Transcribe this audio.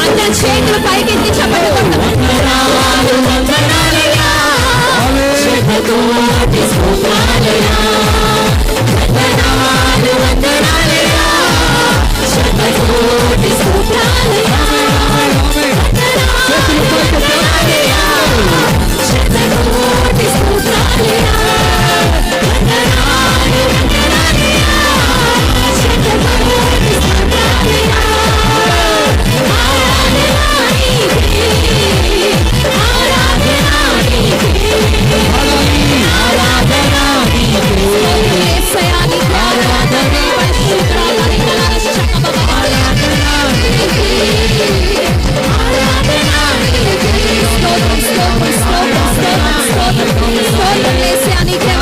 అందరి చేతులు పైకెత్తి చెప్పండి స్తోత్రం లేసి నీకే